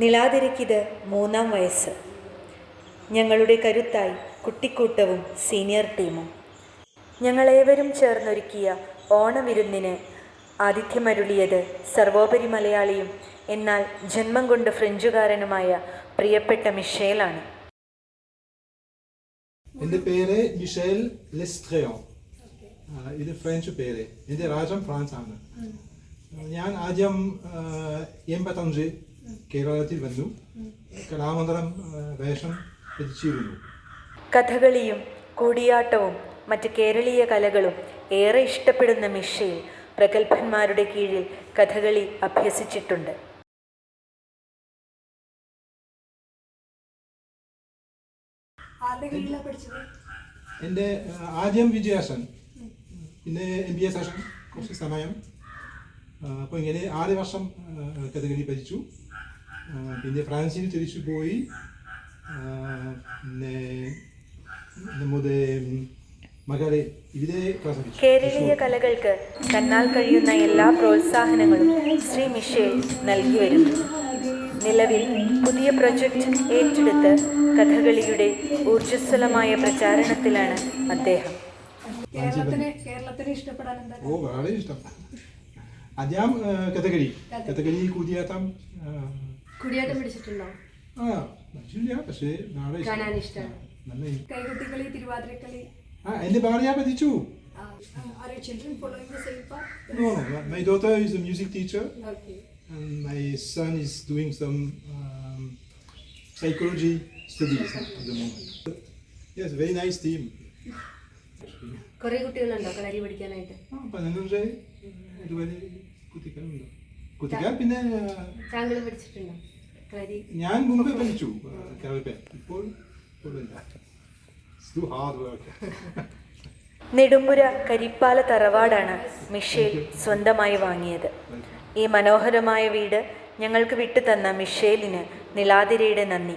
നിലാതിരയ്ക്കിത് മൂന്നാം വയസ്സ്. ഞങ്ങളുടെ കരുത്തായി കുട്ടിക്കൂട്ടവും സീനിയർ ടീമും. ഞങ്ങളേവരും ചേർന്നൊരുക്കിയ ഓണവിരുന്നിന് ആതിഥ്യമരുളിയത് സർവോപരി മലയാളിയും എന്നാൽ ജന്മം കൊണ്ട് ഫ്രഞ്ചുകാരനുമായ പ്രിയപ്പെട്ട മിഷേലാണ്. എന്റെ പേര് മിഷേൽ ലെസ്ട്രയോൺ ഇത് ഫ്രഞ്ച് പേര്. എന്റെ രാജ്യം ഫ്രാൻസ് ആണ് ഞാൻ ആദ്യം എൺപത്തഞ്ച് കേരളത്തിൽ വന്നു. കലാമന്ദിരം വേഷം രചിച്ചിരുന്നു കഥകളിയും കൂടിയാട്ടവും മറ്റ് കേരളീയ കലകളും ഏറെ ഇഷ്ടപ്പെടുന്ന മിഷയിൽ പ്രഗത്ഭന്മാരുടെ കീഴിൽ കഥകളി അഭ്യസിച്ചിട്ടുണ്ട്. എന്റെ ആദ്യം വിജയാസൻ പിന്നെ എം ബി എ സെഷൻ കുറച്ച് സമയം. അപ്പോൾ ഇങ്ങനെ ആറ് വർഷം കഥകളി പഠിച്ചു. പിന്നെ ഫ്രാൻസിൽ തിരിച്ചു പോയി. പിന്നെ നമ്മുടെ മകളെ ഇവിടെ. കേരളീയ കലകൾക്ക് തന്നാൽ കഴിയുന്ന എല്ലാ പ്രോത്സാഹനങ്ങളും ശ്രീ മിഷേൽ നൽകി വരുന്നു. നിലവിൽ പുതിയ പ്രൊജക്റ്റ് ഏറ്റെടുത്ത് കഥകളിയുടെ ഊർജസ്വലമായ പ്രചാരണത്തിലാണ് അദ്ദേഹം. ഓ വളരെ ഇഷ്ടം. ആദ്യം കഥകളി. കഥകളി. കൂടിയാട്ടം ആ, കുടിയാട്ടം പിടിച്ചിട്ടുണ്ടോ? ആ മനസ്സില്ല പക്ഷേ നാളെ. കാണാൻ ഇഷ്ടം. നല്ല കൈകൊട്ടിക്കളി തിരുവാതിരക്കളി. ആ എന്റെ ഭാര്യ പഠിച്ചു are you children following the same path No, no. My daughter is a music teacher, okay and my son is doing some um, psychology studies at the moment. Yes, very nice team. കുറേ കുട്ടികളുണ്ടോ കളരി പഠിക്കാനായിട്ട്? ആ, പതിനഞ്ച് ഇതുവരെ കുട്ടികളുണ്ട്. കുട്ടികൾ പിന്നെ താങ്കൾ പഠിച്ചിട്ടുണ്ടോ? ഞാൻ മുമ്പ് പഠിച്ചു ഇപ്പോൾ. നെടുമ്പുര കരിപ്പാല തറവാടാണ് മിഷേൽ സ്വന്തമായി വാങ്ങിയത്. ഈ മനോഹരമായ വീട് ഞങ്ങൾക്ക് വിട്ടുതന്ന മിഷേലിന് നിലാതിരയുടെ നന്ദി.